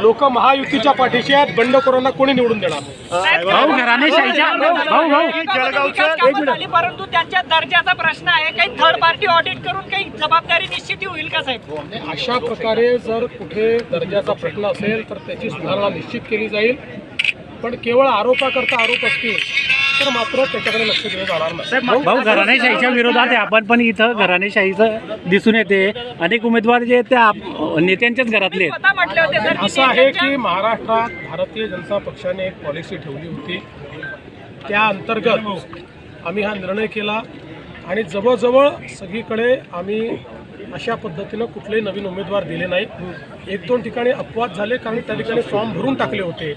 लोक महायुतीच्या पाठीशी आहेत. बंडखोरांना कोणी निवडून देणार? भाऊ घराणेशाहीच्या भाऊ भाऊ झाली, परंतु त्यांच्या दर्जाचा प्रश्न आहे. काही थर्ड पार्टी ऑडिट करून काही जबाबदारी निश्चिती होईल का साहेब? अशा प्रकारे जर कुठे दर्जाचा प्रश्न असेल तर त्याची सुधारणा निश्चित केली जाईल. पण केवळ आरोपाकरता आरोप असतील तर मात्र त्याच्याकडे लक्ष दिलं जाणार नाही. भाऊ घराणेशाहीच्या विरोधात आहे. आपण पण इथं घराणेशाहीचं दिसून येते. अनेक उमेदवार जे आहेत ते आप- नेत्यांच्याच घरातले आहेत. असं आहे की महाराष्ट्रात भारतीय जनता पक्षाने एक पॉलिसी ठेवली होती. त्या अंतर्गत आम्ही हा निर्णय केला आणि जवळजवळ सगळीकडे आम्ही अशा पद्धतीनं कुठलेही नवीन उमेदवार दिले नाही एक दोन ठिकाणी अपवाद झाले कारण त्या ठिकाणी फॉर्म भरून टाकले होते.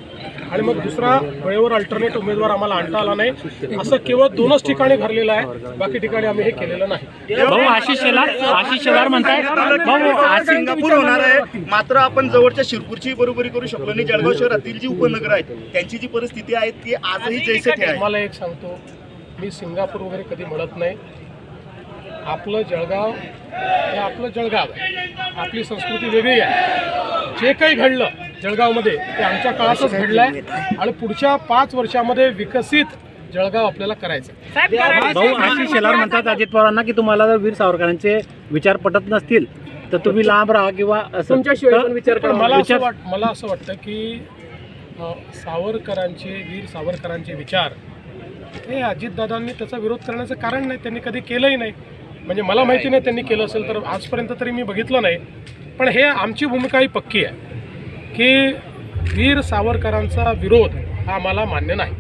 आणि मग दुसरा वेळेवर अल्टरनेट उमेदवार आम्हाला आणता आला नाही. असं केवळ दोनच ठिकाणी भरलेलं आहे. बाकी ठिकाणी आम्ही हे केलेलं नाही. भाऊ आशिष शेलार आशिष शेलार म्हणताय. आशिष सिंगापूर होणार आहे. मात्र आपण जवळच्या शिरपूरची बरोबरी करू शकलो नाही. जळगाव शहरातील जी उपनगर आहेत त्यांची जी परिस्थिती आहे ती आजही जैसे तुम्हाला एक सांगतो. मी सिंगापूर वगैरे कधी म्हणत नाही. आपलं जळगाव हे आपलं जळगाव आहे. आपली संस्कृती वेगळी आहे. जे काही घडलं जळगावमध्ये ते आमच्या काळातच घडलं आहे आणि पुढच्या पाच वर्षामध्ये विकसित जळगाव आपल्याला करायचं आहे. भाऊ आशिष शेलार म्हणतात अजित पवारांना की तुम्हाला जर वीर सावरकरांचे विचार पटत नसतील तर तुम्ही लांब राहा किंवा असं तर- पण मला असं विचार- वाट मला असं वाटतं की सावरकरांचे वीर सावरकरांचे विचार हे अजितदादांनी त्याचा विरोध करण्याचं कारण नाही. त्यांनी कधी केलंही नाही. म्हणजे मला माहिती नाही त्यांनी केलं असेल तर आजपर्यंत तरी मी बघितलं नाही. पण हे आमची भूमिका ही पक्की आहे की वीर सावरकरांचा विरोध हा आम्हाला मान्य नाही.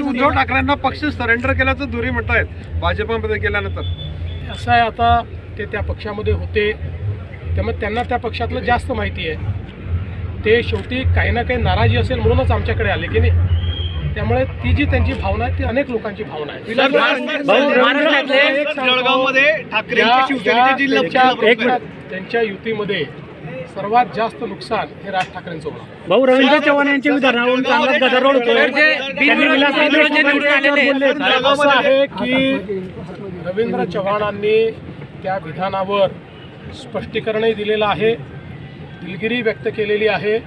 उद्धव ठाकरेंना पक्ष सरेंडर केल्याचं दुरी म्हणतायत भाजपमध्ये गेल्यानंतर. असं आहे आता ते त्या पक्षामध्ये होते. त्यामुळे त्यांना त्या पक्षातलं जास्त माहिती आहे. ते शेवटी काही ना काही नाराजी असेल म्हणूनच आमच्याकडे आले की नाही? त्यामुळे ती जी त्यांची भावना आहे ती अनेक लोकांची भावना आहे. त्यांच्या- एक मिनिट. त्यांच्या युतीमध्ये सर्वात जास्त नुकसान हे राज ठाकरेंचं होणार. भाऊ रवींद्र चव्हाण यांच्या विधानावरून गदारोळ असं आहे की रवींद्र चव्हाणांनी त्या विधानावर स्पष्टीकरणही दिलेलं आहे दिलगिरी व्यक्त केलेली आहे.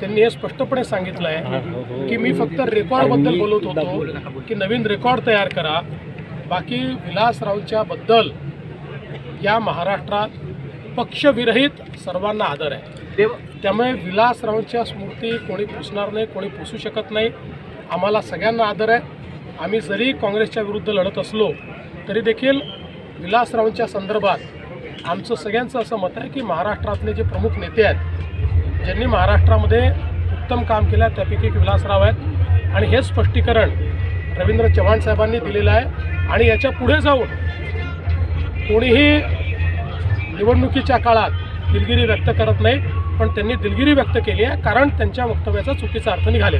त्यांनी हे स्पष्टपणे सांगितलं आहे की मी फक्त रेकॉर्डबद्दल बोलत होतो की नवीन रेकॉर्ड तयार करा. बाकी विलासरावच्या बद्दल या महाराष्ट्रात पक्षविरहित सर्वांना आदर आहे. त्यामुळे विलासरावांच्या स्मृती कोणी पुसणार नाही कोणी पुसू शकत नाही. आम्हाला सगळ्यांना आदर आहे. आम्ही जरी काँग्रेसच्या विरुद्ध लढत असलो तरी देखील विलासरावांच्या संदर्भात आमचं सगळ्यांचं असं मत आहे की महाराष्ट्रातले जे प्रमुख नेते आहेत ज्यांनी महाराष्ट्रामध्ये उत्तम काम केलं त्यापैकी एक विलासराव आहेत. आणि हे स्पष्टीकरण रवींद्र चव्हाण साहेबांनी दिलेलं आहे. आणि याच्यापुढे जाऊन कोणीही निवडणुकीच्या काळात दिलगिरी व्यक्त करत नाही पण त्यांनी दिलगिरी व्यक्त केली आहे कारण त्यांच्या वक्तव्याचा चुकीचा अर्थ निघाले